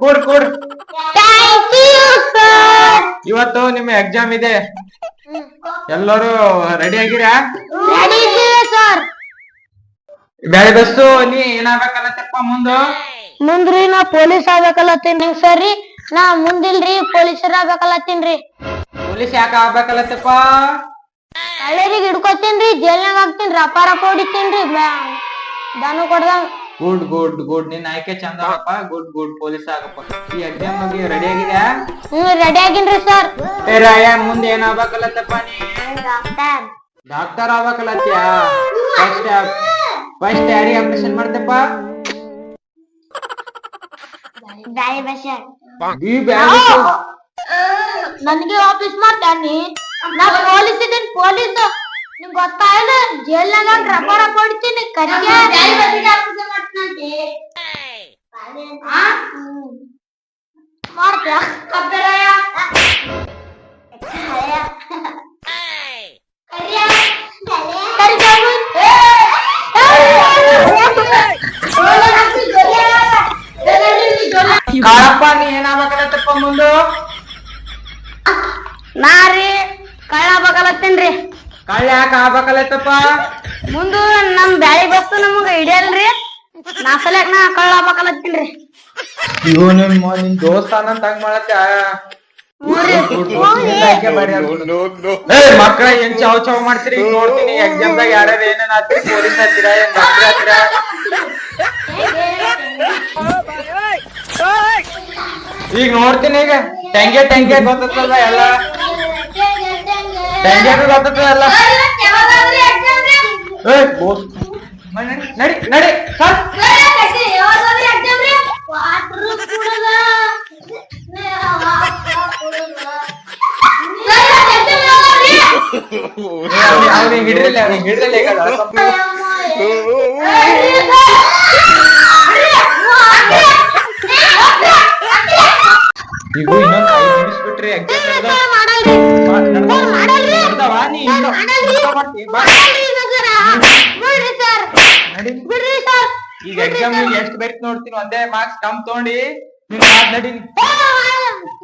ಕೂಡ್ ಕೂಡ್. ಇವತ್ತು ನಿಮ್ಮ ಎಕ್ಸಾಮ್ ಇದೆ. ಎಲ್ಲರೂ ರೆಡಿ ಆಗಿರಾ? ಬ್ಯಾಳಿ ಬಸ್ಸು ನೀ ಏನಾಗ್ಬೇಕಲ್ಲತ್ತಪ್ಪ ಮುಂದು? ಮುಂದ್ರಿ ನಾ ಪೊಲೀಸ್ ಆಗ್ಬೇಕಲ್ಲತ್ತೀನಿ ಸರಿ ನಾ ಮುಂದಿಲ್ರಿ ಪೊಲೀಸರ್ ಆಗ್ಬೇಕಲ್ಲತ್ತೀನ್ರಿ ಪೊಲೀಸ್ ಯಾಕೆ ಆಗ್ಬೇಕಲ್ಲತ್ತಪ್ಪ ಹಳ್ಳಿಗೆ ಹಿಡ್ಕೊತೀನ್ರಿ ಜೈಲ್ನಾಗ ಹಾಕ್ತೀನಿ ರಪ್ಪ ರಪ್ಪ ಹೊಡಿತೀನ್ರಿ ದಾನು ಕೊಡ್ದ? ಗುಡ್ ಗುಡ್ ಗುಡ್ ನಿನ್ನ ಆಯ್ಕೆ ಚಂದ ಗುಡ್ ಗುಡ್ ಪೊಲೀಸ್ ಆಗಪ್ಪ. ಈ ಎಕ್ಸಾಮ್ ಬಗ್ಗೆ ರೆಡಿ ಆಗಿದ್ಯಾ? ಹ್ಮ್ ರೆಡಿ ಆಗಿನ್ರಿ ಸರ್ ಏ ರಾಯ ಮುಂದೆ ಏನಾಗ್ಬೇಕಲ್ಲತ್ತಪ್ಪ ನೀ? ಡಾಕ್ಟರ್ ಡಾಕ್ಟರ್ ಆಗ್ಬೇಕಲ್ಲತ್ತೀಯ? ಫಸ್ಟ್ ಫಸ್ಟ್ ಯಾರಿಗೆ ಆಪರೇಷನ್ ಮಾಡ್ತಪ್ಪ. ಬ್ಯಾಳಿ ಬಶರ್ ನನ್ಗೆ ಆಫೀಸ್ ಮಾಡ್ತಾನಿ. ನಾ ಪೊಲೀಸ್ ಇದ್ದೀನಿ ಪೊಲೀಸ್ ನಿಮ್ಗೆ ಗೊತ್ತಾಯಿಲ್ಲ ಜೈಲ್ನಾಗ ರಬ್ಬರ ಕೊಡ್ತೀನಿ ಹೊಡಿತೀನಿ ಕರಿಗೆ ಮಾಡ್ತೀಯ? ಕಬ್ಬೆರಾಯ ಕಾಳಪ್ಪ ನೀ ಏನಾಗ್ಬೇಕಲ್ಲತ್ತಪ್ಪ ಮುಂದು ನಾರಿ ಕಳ್ಳ ಬಗಲತ್ತೀನ್ರಿ ಕಳ್ಳ ಯಾಕೆ ಆಗ್ಬೇಕಲ್ಲತ್ತಪ್ಪ? ಮುಂದು ನಮ್ ಬ್ಯಾಳಿ ಬಸ್ತು ನಮಗ ಹಿಡಿಯಲ್ರಿ? ನಾ ಸಲಕ್ ನಾ ಕಳ್ಳ ಬಗಲತ್ತೀನ್ರಿ ಇವು ನಿಮ್ ನಿಮ್ ದೋಸ್ತ ಅನ್ನಂತ ಹಂಗ್ ಮಾಡತ್ತೆ ಮಕ್ಕಳ ಏನ್ ಚಾವ್ ಚಾವ್ ಮಾಡ್ತೀರಿ? ಈಗ ನೋಡ್ತೀನಿ ಎಕ್ಸಾಮ್ ದಾಗ ಯಾರ್ಯಾರು ಏನೇನ್ ಆತ್ರಿ ಪೊಲೀಸ್ ಹತ್ತಿರ ಏನ್ ಡಾಕ್ಟರ್ ಹತ್ತಿರ ಈಗ ನೋಡ್ತೀನಿ ಈಗ. ಟ್ಯಾಂಗೆ ಟ್ಯಾಂಗೆ ಗೊತ್ತಲ್ಲ ಎಲ್ಲ? ಟೆಂಗೆ ಗೊತ್ತದ ಬೋಸ್ ನಡಿ ನಡಿ ಅವ್ನಿಗೆ ಈಗ ಇನ್ನೊಂದ್ ಐದ್ ನಿಮಿಷ ಬಿಟ್ರಿ ಎಕ್ಸಾಮ್ ಈಗ ಎಕ್ಸಾಮ್ ಎಷ್ಟ್ ಬೇಕು ನೋಡ್ತೀನಿ ಒಂದೇ ಮಾರ್ಕ್ಸ್ ಕಮ್ ತಗೊಂಡಿ ನಿನ್ ನಡಿ.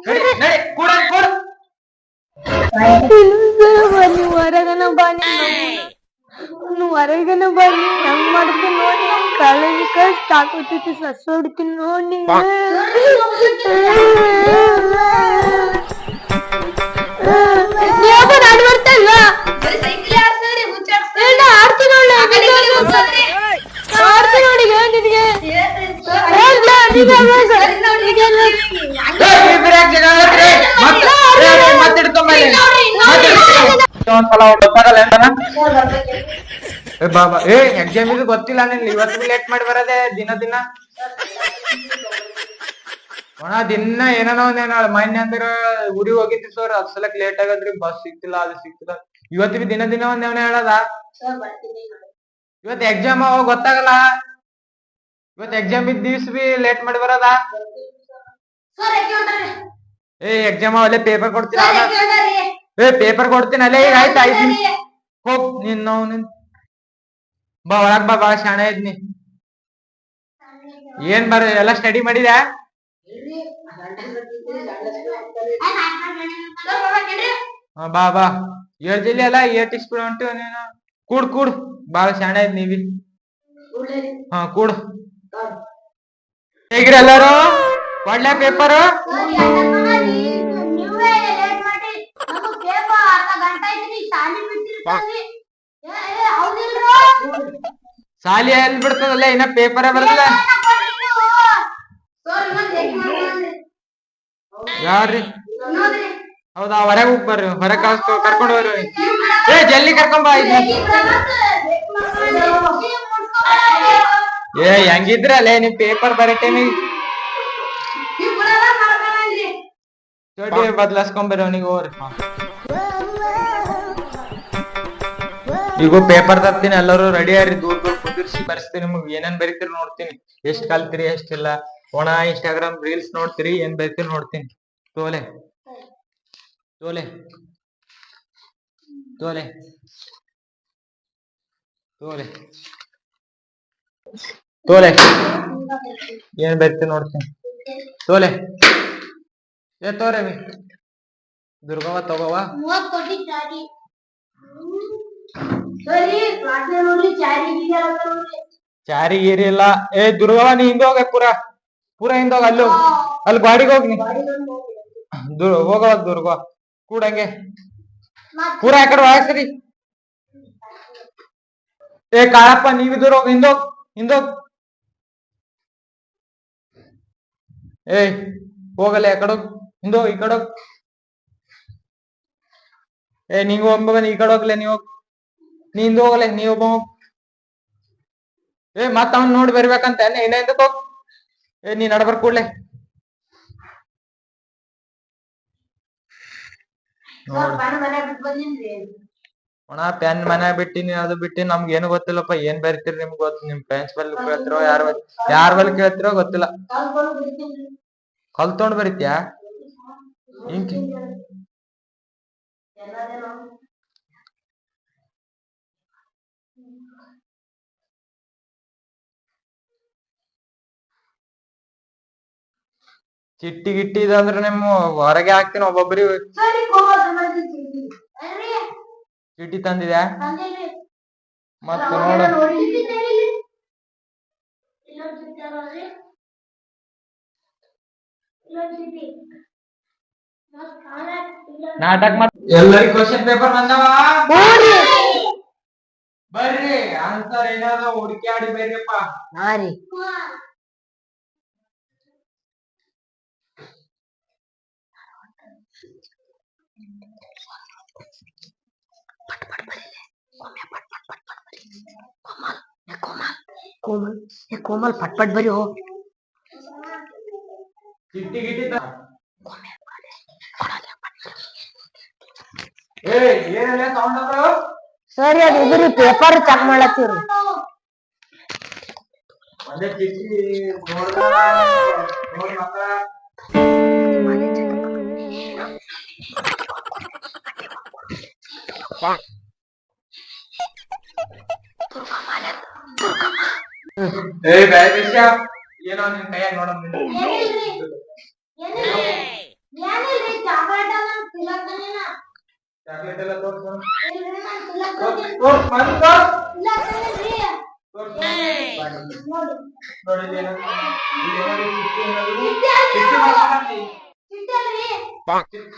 ನಡಿ ನಡಿ ಕೂಡ ಕೂಡ. ಬನ್ನಿ ಹೊರಗನ ಬನ್ನಿ ನೀವು ಹೊರಗನ ಬನ್ನಿ ಹೆಂಗ್ ಮಾಡ್ತೀನಿ ನೋಡಿ ಕಾಲೇಜ್ ಸಸ್ ಹೊಡಿತೀನಿ ನೋಡಿ ಬಾಬಾ ಏ ಎಕ್ಸಾಮ್ ಇದು ಗೊತ್ತಿಲ್ಲ ನಿನ್ ಇವತ್ತು ಲೇಟ್ ಮಾಡಿ ಬರದೆ ದಿನ ದಿನ. ಒಣ ದಿನ ಏನೋ ಒಂದೇನಾಳ ಮೊನ್ನೆ ಅಂದ್ರ ಊರಿಗೆ ಹೋಗಿದ್ವಿ ಸರ್. ಅದ್ ಸಲಕ್ ಲೇಟ್ ಆಗದ್ರಿ. ಬಸ್ ಸಿಕ್ತಿಲ್ಲ ಅದು ಸಿಕ್ತಿಲ್ಲ ಇವತ್ತು ಬಿ ದಿನ ದಿನ ಒಂದೇವನ ಹೇಳದ? ಇವತ್ ಎಕ್ಸಾಮ್ ಅವ ಗೊತ್ತಾಗಲ್ಲ? ಇವತ್ ಎಕ್ಸಾಮ್ ಇದ್ದ ದಿವ್ಸ ಬಿ ಲೇಟ್ ಮಾಡಿ ಬರೋದ? ಏ ಎಕ್ಸಾಮ್ ಅಲ್ಲೇ ಪೇಪರ್ ಕೊಡ್ತೀನಿ ಏ ಪೇಪರ್ ಕೊಡ್ತೀನಿ ಅಲ್ಲೇ ಈಗ ಆಯ್ತು? ಐದ್ ಹೋಗ ಹೋಗ್ ನಿನ್ ನಾವು ನಿನ್ ಬಾ ಒಳಗ್ ಬಾ ಬಾ ಶಾಣೆ ಇದ್ನಿ. ಏನ್ ಬರ ಎಲ್ಲ ಸ್ಟಡಿ ಮಾಡಿದ್ಯಾ? ಹಾ, ಬಾ ಬಾ. ಹೇಳ್ತಿಲ್ಲ ಅಲ್ಲ ಏಟ್ ಇಸ್ಬಿಡ ಉಂಟು ನೀನು. ಕೂಡ್ ಕೂಡ್. ಬಾಳ ಶಾಣೆ ಇದ್ ನೀವಿ. ಹಾ ಕೂಡ್. ಹೇಗಿರ ಎಲ್ಲಾರು? ಒಳ್ಳೆ ಪೇಪರ್ ಸಾಲಿ ಎಲ್ಲಿ ಬಿಡ್ತದಲ್ಲ ಇನ್ನ ಪೇಪರ್ ಬರಲ್ಲ ಯಾರ್ರಿ? ಹೌದಾ? ಹೊರಗೆ ಹೋಗ್ ಬರ್ರಿ. ಹೊರಗೆ ಕಳ್ಸ್ಕೊ ಕರ್ಕೊಂಡು ಬರ್ರಿ ಏ, ಜಲ್ದಿ ಕರ್ಕೊಂಡ್ ಬಾ ಇದ್ನ. ಏ ಹೆಂಗಿದ್ರಲ್ಲ ನಿಮ್ ಪೇಪರ್ ಬರೋ ಟೈಮಿಗೆ ಚೋಟಿ ಹೋಗ್ರಿ. ಈಗ ಪೇಪರ್ ತರ್ತೀನಿ. ಎಲ್ಲರೂ ರೆಡಿ ಆರಿ ದೂರ ದೂರ ಕುದಿರ್ಸಿ ಬರ್ಸ್ತೀನಿ ನಿಮ್ಗೆ. ಏನೇನ್ ಬರೀತೀರಿ ನೋಡ್ತೀನಿ. ಎಷ್ಟ್ ಕಲ್ತಿರಿ ಎಷ್ಟಿಲ್ಲ ಒಣ ಇನ್ಸ್ಟಾಗ್ರಾಮ್ ರೀಲ್ಸ್ ನೋಡ್ತೀರಿ, ಏನ್ ಬರೀತೀರಿ ನೋಡ್ತೀನಿ. ತೋಲೆ. ತೋಲೆ ತೋಲೆ ತೋಲೆ ತೋಲೆ ಏನ್ ಬರ್ತೀನಿ ನೋಡ್ತೀನಿ. ತೋಲೆ ಏ ತೋರೆ ದುರ್ಗವ ದುರ್ಗವ್ವ ತಗೋವ ಮೂವತ್ ಕೋಟಿ ಚಾರಿ ಸರಿ ಕ್ಲಾಸ್ನಾಗ ನೋಡ್ರಿ ಚಾರಿ ಗೀರಿ ಎಲ್ಲ ನೋಡ್ರಿ. ಚಾರಿ ಗೀರಿ ಇಲ್ಲ. ಏ ದುರ್ಗವ ನೀ ಹಿಂದೆ ಹೋಗ ಪೂರ. ಪೂರ ಹಿಂದೆ ಹೋಗ ಅಲ್ಲಿ. ಅಲ್ಲಿ ಗಾಡಿಗೆ ಹೋಗಿ ಹೋಗವ ದುರ್ಗ ಕೂಡಂಗೆ. ಪೂರ ಆ ಕಡೆ ಏ ಕಾಳಪ್ಪ ನೀವಿದ್ರು ಹಿಂದೋ ಹಿಂದೋ ಹಿಂದೋಗ್ ಹಿಂದೋಗ್ ಏ ಹೋಗಲ್ಲ ಆ ಕಡೆ ಹಿಂದೋ ಈ ಕಡೆ. ಏ ನೀವು ಒಬ್ಬ ಈ ಕಡೆ ಹೋಗ್ಲೆ ನೀವು. ನೀ ಹಿಂದ ಹೋಗಲೆ ನೀ ಒಬ್ಬ ಏ ಮತ್ತ ಅವ್ನ್ ನೋಡಿ ಬರ್ಬೇಕಂತ ಇನ್ನ ಹಿಂದಕ್ಕೆ ಹೋಗ್ ಏ ನೀ ನಡ್ಬರ್ ಕೂಡ್ಲೆ. ಮನೆ ಮನೆ ಒಣ ಪೆನ್ ಮನ್ಯಾಗ ಬಿಟ್ಟಿನಿ ಅದು ಬಿಟ್ಟಿ ನಮ್ಗೆ ಏನು ಗೊತ್ತಿಲ್ಲಪ್ಪ ಏನ್ ಬರಿತೀರಿ ನಿಮ್ಗ್ ಗೊತ್ತು ನಿಮ್ ಪ್ರಿನ್ಸಿಪಲ್ ಕೇಳ್ತಿರೋ ಯಾರ ಯಾರ ಬಲ್ ಕೇಳ್ತಿರೋ ಗೊತ್ತಿಲ್ಲ. ಕಲ್ತೊಂಡ್ ಬರಿತ್ಯಾ? ಹಿಂಗ್ ಚಿಟ್ಟಿ ಗಿಟ್ಟಿ ಇದಂದ್ರ ನಿಮ್ಮ ಹೊರಗೆ ಹಾಕ್ತೀನಿ ಒಬ್ಬೊಬ್ರಿಗೆ ಸರಿ ಕೋಮಲ್ ಸಮಾಜ ಚಿಂತಿ ಅಲ್ರಿ ಚಿಟ್ಟಿ ತಂದಿದ್ಯಾ ತಂದೇನ್ರಿ ಮತ್ತ ಅವಾಗ ನೋಡು ನೋಡಿ ಇಲ್ಲೊಂದ್ ಚಿಟ್ಟಿ ಅದಾವ್ರಿ ಇಲ್ಲೊಂದ್ ಚಿಟ್ಟಿ ತಂದಿದ್ಯಾ? ಮತ್ತು ನೋಡು. ನಾಟಕ ಮತ್ ಎಲ್ಲರಿಗೂ ಕ್ವಶನ್ ಪೇಪರ್ ಬಂದವ? ಬರ್ರಿ. ಆನ್ಸರ್ ಏನಾದ ಹುಡುಕ್ಯಾಡಿ ಆಡಿ ಹಾ ರೀ. ಕೋಮಲ್ ಏ ಕೋಮಲ್ ಪಟ್ ಪಟ್ ಬರಿ ಹೋ ಗಿಟ್ಟಿ ತ- ಏ ಏನೇ ಸೌಂಡ್ ಸರಿ ಅದು ಇದ್ರಿ ಪೇಪರ್ ಚೆಕ್ ಮಾಡ್ಲತ್ತೀವ್ರಿ ಒಂದೇ ಚಿಟ್ಟಿ ನೋಡ್ದ ನೋಡಿ ಏ ಬ್ಯಾಗ್ ವಿಷಯ ಏನೋ ನಿನ್ ಕೈಯಾಗ ನೋಡೋಣ ಚಾಕ್ಲೇಟ್ ಎಲ್ಲ ತೋರ್ಸ್. ಬಂದ್ ಇದೇನದು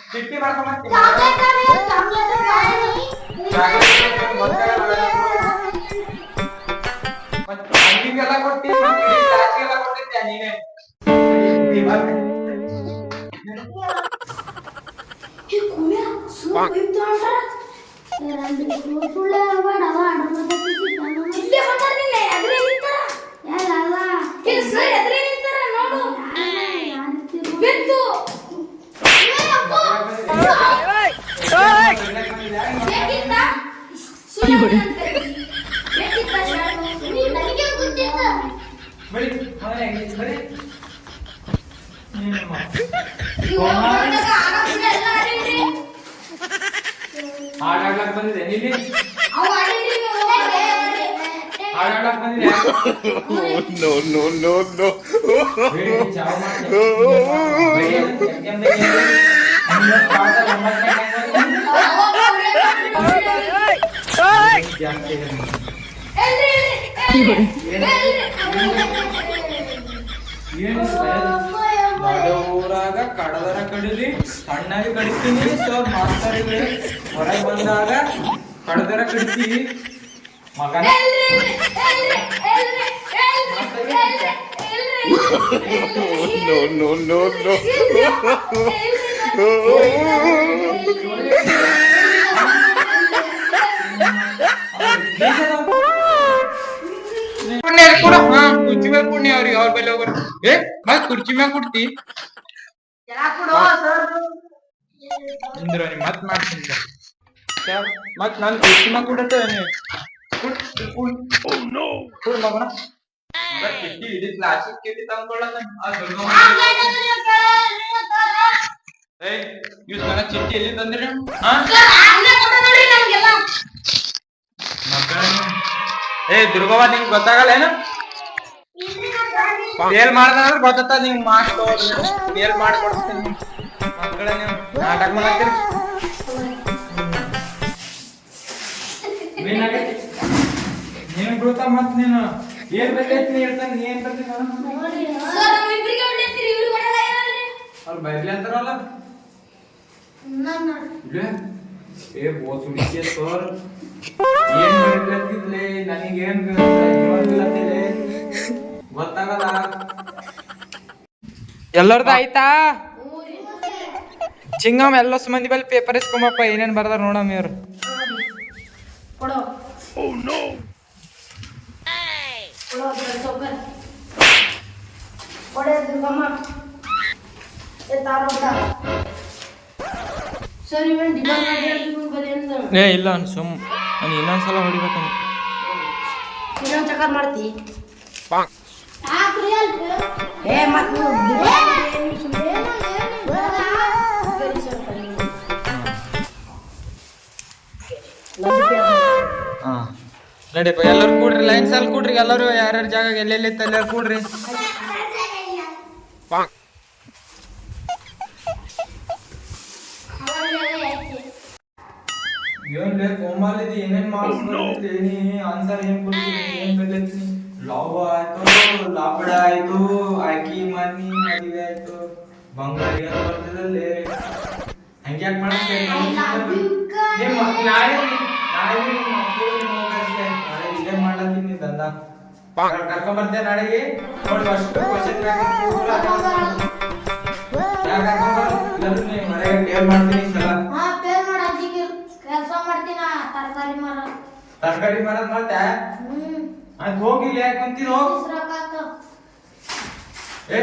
ಚಿಟ್ಟಿ ಮಾಡ್ಕೊಂಡ್ ಚಿಟ್ಟಿ ಅಂಗಿಗೆಲ್ಲ ಕೊಟ್ಟಿ ಕ್ಲಾಸಿಗೆಲ್ಲ ಕೊಟ್ಟಿದ್ದೆ ನೀನೇ ಇವಾಗ ಬರೀ ಮನೆ ಬರೀ ಏನಮ್ಮ ಹಾಡಾಡ್ಲಕ್ ಬಂದಿದೆ ನೀಲಿ ಹಾಡಾಡ್ಲಕ್ ಬಂದಿದೆ no, no, no, no. ಬೇಡಿ ನಡುವೂರಾಗ ಕಡದರ ಕಡಿಲಿ ಸಣ್ಣಾಗಿ ಕಡಿತೀನಿ ಸರ್ ಮಾಸ್ತರಿಗೆ ಹೊರಗೆ ಬಂದಾಗ ಕಡದರ ಕಡಿತೀವಿ ಮಗನ No, no, no, no. ಪುಣ್ಯ ಕೂಡ, ಹಾ, ಕುರ್ಚಿ ಮೇಲೆ ಪುಣ್ಯ ಅವ್ರಿಗೆ ಅವ್ರ ಬೆಲೆ ಹೋಗ್ರ. ಏ ಮತ್ ಕುರ್ಚಿ ಮ್ಯಾಗ ಕೊಡ್ತಿ ಇಂದ್ರ ನೀ ಮತ್ ಮಾಡ್ತೀನಿ ಮತ್ ನಾನ್ ಕುರ್ಚಿ ಮ್ಯಾಗ ಕೊಡತ್ತೆ ನೀವು ಕುಡ್ ಕುಡ್ ಕುಡ್ ಮಗನ ಕ್ಲಾಸಿಗೆ ಕಿಟ್ಟಿ ತಂದ್ಕೊಳ್ಳೋಣ ಏಯ್ ಇವ್ ನನ್ನ ಚಿಟ್ಟಿ ಎಲ್ಲಿ ತಂದ್ರಿ? ನೀವು? ಏ ದುರ್ಗವ್ವ ನಿಂಗ್ ಗೊತ್ತಾಗಲ್ಲ ಏನು? ಫೇಲ್ ಮಾಡ್ದಂದ್ರೆ ಗೊತ್ತ ನಿಂಗ್ ಮಾರ್ಕ್ಸ್ ಫೇಲ್ ಮಾಡಿ ಕೊಡ್ತೀನಿ ಮಕ್ಕಳ ನೀವು ನಾಟಕ ಮಾಡತ್ತೀರಿ? ನೀನ್ ಬಿಡ್ತಾ ಮತ್ ನೀನು. ಏನ್ ಬೇಕೈತಿ ನೀ ಹೇಳ್ತಾನೆ ನೀ ಏನ್ ಬರ್ತೀನಿ ಅವ್ರು ಬೈರ್ಲಿ ಅಂತಾರಲ್ಲ. ಇಲ್ಲೇ? ಏ ಸರ್. ಏನ್ ನನಗೇನ್ ಗೊತ್ತಾಗಲ್ಲ? ಆಯ್ತಾ? ಚಿಂಗಮ್ ಎಲ್ಲ ಮಂದಿ ಬಲ್ಲಿ ಪೇಪರ್ ಇಸ್ಕೊಂಬಪ್ಪ. ಏನೇನ್ ಬರ್ದಾರ ನೋಡಮ್ಮ ಇವ್ರು. ಕೊಡೋ. ಏ ಇಲ್ಲ ಸುಮ್ ನಾನು ಇನ್ನೊಂದ್ಸಲ ಹೊಡಿಬೇಕು ಇನ್ನೊಂದು ಚಕರ್ ಮಾಡ್ತಿ. ಏ ನಡಿಯಪ್ಪ ಎಲ್ಲರೂ ಕೂಡ್ರಿ ಲೈನ್ಸ್ ಅಲ್ಲಿ ಕೂಡ್ರಿ ಎಲ್ಲರೂ ಯಾರ್ಯಾರ ಜಾಗ ಎಲ್ಲೆಲ್ಲಿ ಎಲ್ಲರೂ ಕೂಡ್ರಿ. ಏನ್ ಲೇ ಕೋಮಾಲಿದಿ ಏನೇನ್ ಮಾರ್ಕ್ಸ್ ಬಂದಿದ್ದೀನಿ ಆನ್ಸರ್ ಏನ್ ಕೊಡ್ತೀನಿ ಏನ್ ಬೆಳೆತೀನಿ ಲವ್ ಆಯ್ತು ಲಾಬಡ ಆಯ್ತು ಆಕಿ ಮನಿ ಮದುವೆ ಆಯ್ತು. ಬಂಗಾರಿ ಅಂತ ಬರ್ತಿದಲ್ಲಿ. ಹಂಗೆ ಯಾಕೆ ಮಾಡ್ತೀಯ ನಿಮ್ಮ ನಾಳೆ ನಾಳೆ ನಿಮ್ಮ ಮಕ್ಕಳು. ನಾಳೆ ಇಲ್ಲೇ ಮಾಡ್ಲತ್ತೀನಿ ದಂದ ಕರ್ಕೊಂಡ್ ಬರ್ತೇನೆ ನಾಳೆಗೆ. ನೋಡಿ ಅಷ್ಟು ಕ್ವಶನ್ ಕರ್ಕೊಂಡ್ ಬರ್ತೀನಿ ಮನೆಗೆ ಟೇಲ್ ಮಾಡ್ತೀನಿ ಈ ಸಲ ಹಾ ಪೇರ್ ಮಾಡ ಅಜ್ಜಿಗೆ ಕೆಲಸ ಮಾಡ್ತೀನ ತರಕಾರಿ ಮಾರ ತರಕಾರಿ ಬರೋದ್ ಮತ್ತೆ? ಅದ್ ಹೋಗಿಲ್ಲ ಯಾಕೆ ಕುಂತೀನಿ ಹೋಗ್ ಏ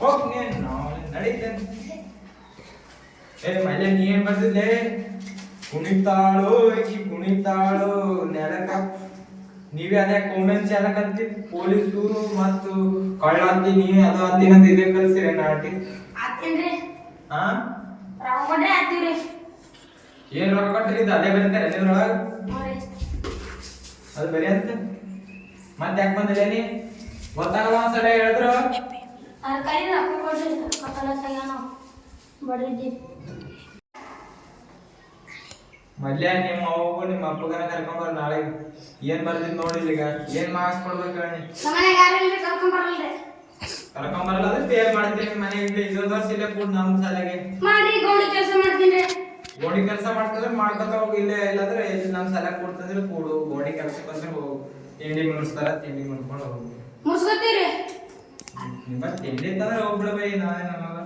ಹೋಗ್ ನೀನ್ ನಾವು ನಡೀತೇನೆ. ಏ ಮಳೆ ನೀ ಏನ್ ಬರ್ತಿದ್ಲೆ ಕುಣಿತಾಳು ಈಕಿ ಕುಣಿತಾಳು ನೆಲಕ. ನೀವೇ ಅದೇ ಕಾಮೆಂಟ್ಸ್ ಎಲ್ಲ ಕಲ್ತಿ ಪೊಲೀಸು ಮತ್ತು ಕಳ್ಳ ಅಂತೀನಿ ಅದು ಅಂತೀನಿ ಅಂತ ಇದೇ ಕಲ್ಸಿರಿ ನಾಟಿ ಹಾ ಏನ್ ರೊಕ್ಕ ಕೊಟ್ಟಿರಿದ್ದು ಅದೇ ಬರ್ತಾರೆ ನೋಡ್ರಿ ಅದು ಬೇರೆ ಅಂತ ಮತ್ತೆ ಯಾಕೆ ಬಂದಿಲ್ಲ ನೀ? ಗೊತ್ತಾಗಲ್ಲ ಒಂದ್ಸಲ ಹೇಳಿದ್ರು? ಮೊದ್ಲೇ ನಿಮ್ಮ ಅವ್ವಗೂ ನಿಮ್ಮ ಅಪ್ಪಗನ ಕರ್ಕೊಂಬರ್ ನಾಳೆ. ಏನ್ ಬರ್ತಿದ್ ನೋಡಿಲ್ಲ ಈಗ. ಏನ್ ಮಾರ್ಕ್ಸ್ ಕೊಡ್ಬೇಕು ಹೇಳಿ ಕರ್ಕೊಂಡ್ ಕರ್ಕೊಂಬರಲ್ಲ ಅಂದ್ರೆ ಪೇ ಮಾಡ್ತೀನಿ ಮನೆಗೆ. ಇಲ್ಲಿ ಇದೊಂದು ವರ್ಷ ಇಲ್ಲ ಕೂಡ ನಮ್ಮ ಸಾಲೆಗೆ ಮಾಡ್ರಿ ಕೆಲಸ ಮಾಡ್ತೀನಿ ಗೋಡಿ ಕೆಲಸ ಮಾಡ್ತಿದ್ರೆ ಮಾಡ್ಕೊತ ಹೋಗಿ. ಇಲ್ಲೇ ಇಲ್ಲಾಂದ್ರೆ ಎಲ್ಲಿ ನಮ್ ಸಲ ಕೊಡ್ತಂದ್ರೆ ಕೂಡು. ಗೋಡಿ ಕೆಲಸಕ್ಕೋಸ್ಕರ ಬಂದ್ರೆ ಹೋಗು. ತಿಂಡಿ ಮುಗಿಸ್ತಾರ ತಿಂಡಿ ಮುಡ್ಕೊಂಡು ಹೋಗು. ಮುಗಿಸ್ಕೊತೀರಿ? ನಿಮ್ಮ ತಿಂಡಿ ತಂದ್ರೆ ಹೋಗ್ಬಿಡ್ಬೇ ನಾಳೆ ನಮಗ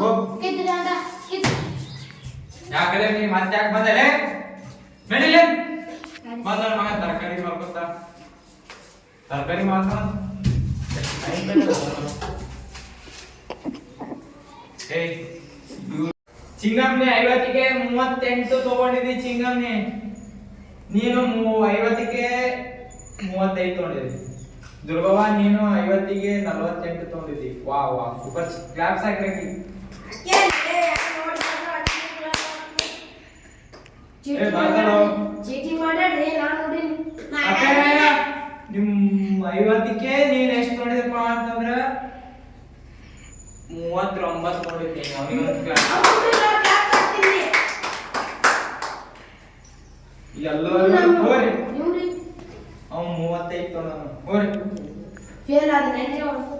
ಹೋಗ್. ಕಿತ್ತಿರಿ ಅಂತ? ಕಿತ್ ಯಾಕಡೆ ನೀ ಮತ್ತೆ ಯಾಕೆ ಬಂದಲೆ ನಡಿಲೆ ಬಂದ ಮಗ ತರಕಾರಿ ಮಾಡ್ಕೊತ ತರಕಾರಿ ಮಾಡ್ತಾನ ಏಯ್ ಚಿಂಗಮ್ನಿ ಐವತ್ತಿಗೆ ಮೂವತ್ತೆಂಟು ತಗೊಂಡಿದ್ದಿ ಚಿಂಗಮ್ನಿ. ನೀನು ಐವತ್ತಿಗೆ ಮೂವತ್ತೈದು ತಗೊಂಡಿದ್ದಿ. ದುರ್ಗವ್ವ ನೀನು ಐವತ್ತಿಗೆ ನಲವತ್ತೆಂಟು ತಗೊಂಡಿದ್ದಿ. ವಾ ವಾ ಸೂಪರ್ ಕ್ಲಾಪ್ಸ್ ಹಾಕಿ ನಿಮ್ ಐವತ್ತಕ್ಕೆ ನೀನ್ ಎಷ್ಟು ನೋಡಿದಪ್ಪ ಅಂತಂದ್ರ ಮೂವತ್ತೊಂಬತ್ತು ನೋಡಿದ್ದೀನಿ ಎಲ್ಲರೂ ಅವ ಮೂವತ್ತೈದು ತೊಗೊಂಡು ಹೋರಿ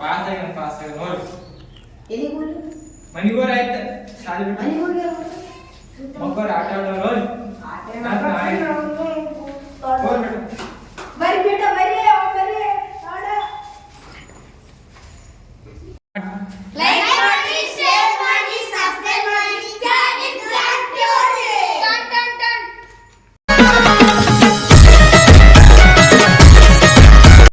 ಪಾಸ್ ಆಗ್ಯಾನ ಪಾಸ್ ಆಗ್ಯಾನ. ಹೋರಿ ಎಲ್ಲಿಗೆ ಹೋಗ್ಲಿ ಮನೆಗೆ ಹೋರಿ ಆಟ ಆಡೋರು ಹೋರಿ ಬೇಟ ಬರಿ ಬರಿ